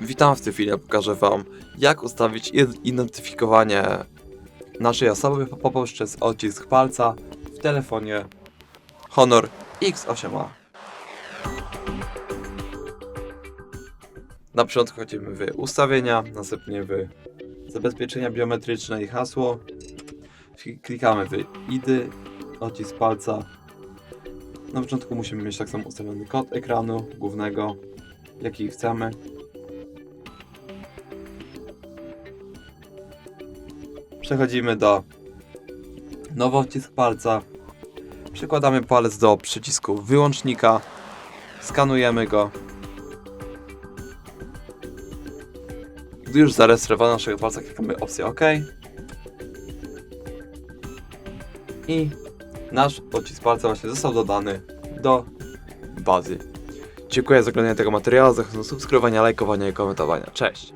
Witam w tej chwili, pokażę Wam jak ustawić id- identyfikowanie naszej osoby po- poprzez odcisk palca w telefonie Honor X8a. Na początku wchodzimy w ustawienia, następnie w zabezpieczenia biometryczne i hasło. Kli- Klikamy w IDY, odcisk palca. Na początku musimy mieć tak samo ustawiony kod ekranu głównego, jaki chcemy. Przechodzimy do nowy odcisk palca. Przykładamy palec do przycisku wyłącznika. Skanujemy go. Gdy już zarejestrowano naszego palca, klikamy opcję OK. I nasz odcisk palca właśnie został dodany do bazy. Dziękuję za oglądanie tego materiału, zachęcam do subskrybowania, lajkowania i komentowania. Cześć!